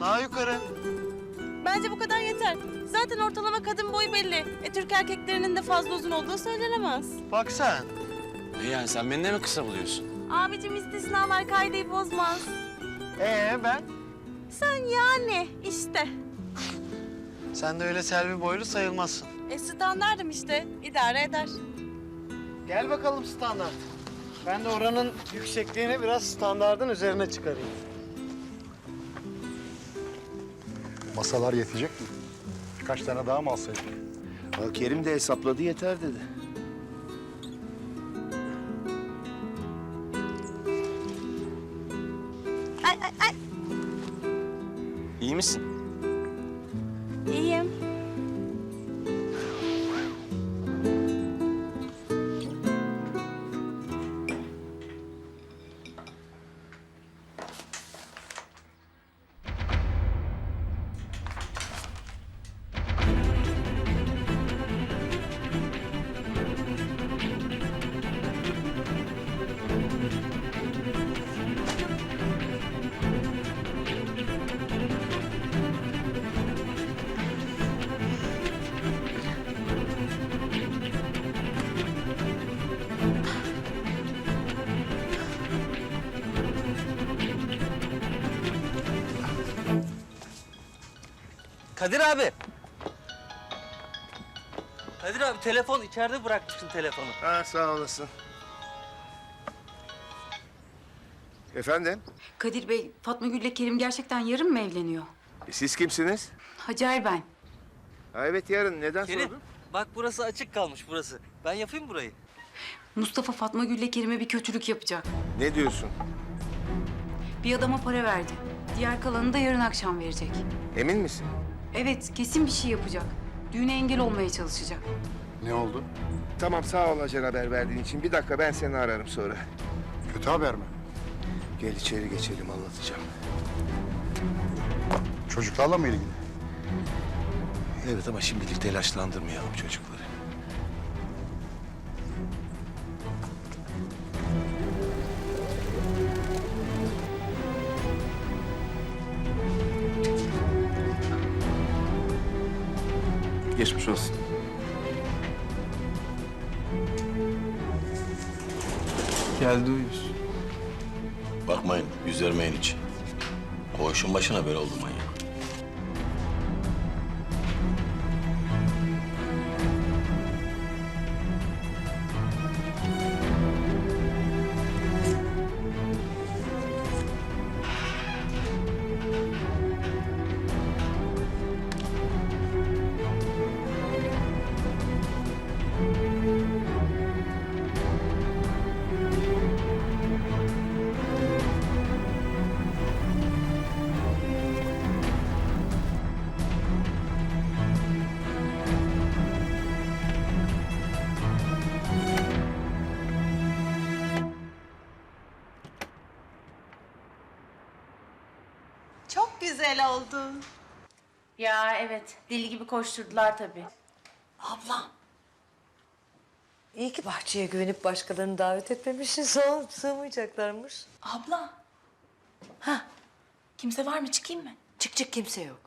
Daha yukarı. Bence bu kadar yeter. Zaten ortalama kadın boyu belli. E, Türk erkeklerinin de fazla uzun olduğu söylenemez. Bak sen. Ne yani sen beni de mi kısa buluyorsun? Abicim istisnalar kaideyi bozmaz. Ee ben? Sen yani işte. Sen de öyle Selvi boylu sayılmazsın. E standardım işte. idare eder. Gel bakalım standart. Ben de oranın yüksekliğini biraz standardın üzerine çıkarayım. Masalar yetecek mi? Birkaç tane daha mı alsaydık? Ha, Kerim de hesapladı yeter dedi. Ay ay ay. İyi misin? Kadir abi. Kadir abi telefon içeride bırakmışsın telefonu. Ha sağ olasın. Efendim? Kadir Bey, Fatma Gül'le Kerim gerçekten yarın mı evleniyor? E, Siz kimsiniz? Hacer ben. Ha, evet yarın. Neden Kerim sordun? bak burası açık kalmış burası. Ben yapayım burayı. Mustafa Fatma Gül'le Kerim'e bir kötülük yapacak. Ne diyorsun? Bir adama para verdi. Diğer kalanını da yarın akşam verecek. Emin misin? Evet, kesin bir şey yapacak. Düğüne engel olmaya çalışacak. Ne oldu? Tamam sağ ol Hacer haber verdiğin için. Bir dakika ben seni ararım sonra. Kötü haber mi? Gel içeri geçelim anlatacağım. Çocuklarla mı ilgili? Evet ama şimdilik telaşlandırmayalım çocukları. Geçmiş olsun. Geldi uyuz. Bakmayın, yüz vermeyin hiç. Koğuşun başına böyle oldu manyak. Güzel oldu. Ya evet, deli gibi koşturdular tabii. Abla. İyi ki bahçeye güvenip başkalarını davet etmemişiz. Sığ, sığmayacaklarmış. Abla. Ha, kimse var mı? Çıkayım mı? Çık çık kimse yok.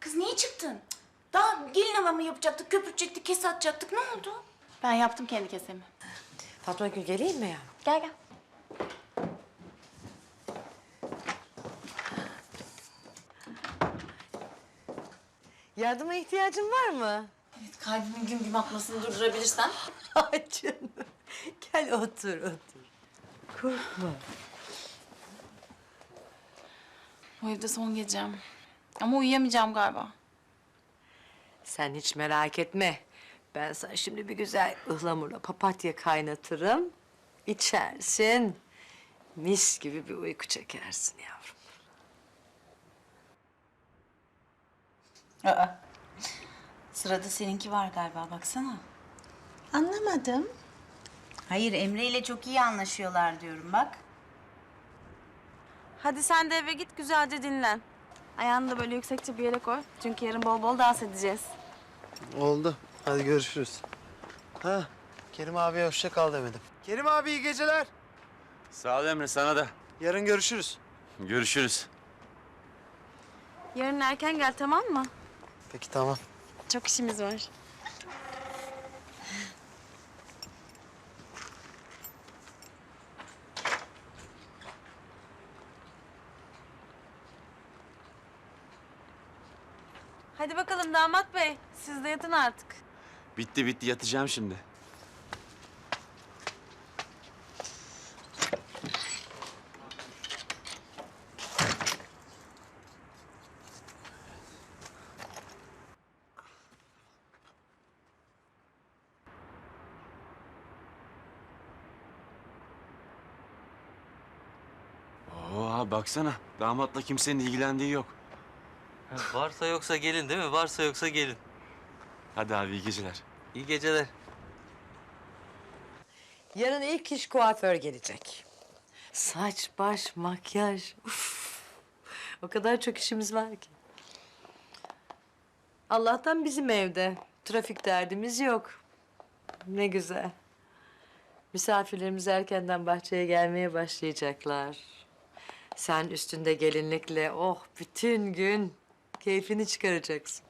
Kız niye çıktın? Daha gelin havamı yapacaktık, köpürtecektik, kese atacaktık. Ne oldu? Ben yaptım kendi kesemi. Fatma Gül geleyim mi ya? Gel gel. Yardıma ihtiyacın var mı? Evet, kalbimin güm güm atmasını durdurabilirsen. Ay canım. Gel otur otur. Korkma. Bu evde son gecem. Ama uyuyamayacağım galiba. Sen hiç merak etme. Ben sana şimdi bir güzel ıhlamurla papatya kaynatırım. İçersin. Mis gibi bir uyku çekersin yavrum. Aa. Sırada seninki var galiba, baksana. Anlamadım. Hayır, Emre ile çok iyi anlaşıyorlar diyorum bak. Hadi sen de eve git güzelce dinlen. Ayağını da böyle yüksekçe bir yere koy. Çünkü yarın bol bol dans edeceğiz. Oldu. Hadi görüşürüz. Ha, Kerim abiye hoşça kal demedim. Kerim abi iyi geceler. Sağ ol Emre sana da. Yarın görüşürüz. Görüşürüz. Yarın erken gel tamam mı? Peki tamam. Çok işimiz var. Hadi bakalım damat bey. Siz de yatın artık. Bitti bitti yatacağım şimdi. Baksana. Damatla kimsenin ilgilendiği yok. Varsa yoksa gelin değil mi? Varsa yoksa gelin. Hadi abi iyi geceler. İyi geceler. Yarın ilk iş kuaför gelecek. Saç, baş, makyaj. Uf. O kadar çok işimiz var ki. Allah'tan bizim evde. Trafik derdimiz yok. Ne güzel. Misafirlerimiz erkenden bahçeye gelmeye başlayacaklar. Sen üstünde gelinlikle oh bütün gün keyfini çıkaracaksın.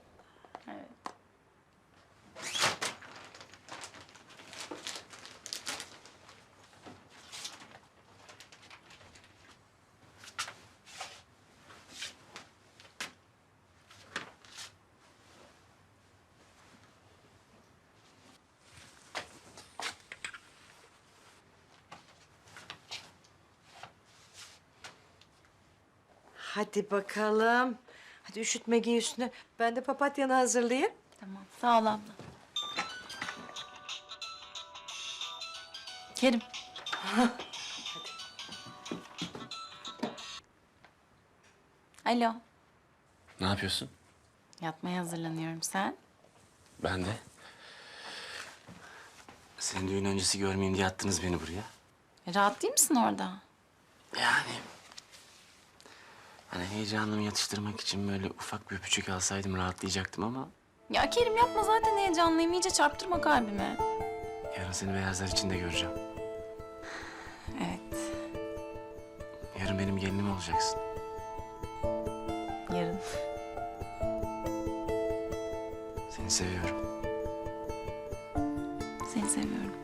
Hadi bakalım. Hadi üşütme giy üstüne. Ben de papatyanı hazırlayayım. Tamam. Sağ ol abla. Kerim. Alo. Ne yapıyorsun? Yatmaya hazırlanıyorum sen. Ben de. Senin düğün öncesi görmeyeyim diye attınız beni buraya. E, rahat değil misin orada? Yani... Hani heyecanımı yatıştırmak için böyle ufak bir öpücük alsaydım rahatlayacaktım ama... Ya Kerim yapma zaten heyecanlıyım. İyice çarptırma kalbime. Yarın seni beyazlar içinde göreceğim. Evet. Yarın benim gelinim olacaksın. Yarın. Seni seviyorum. Seni seviyorum.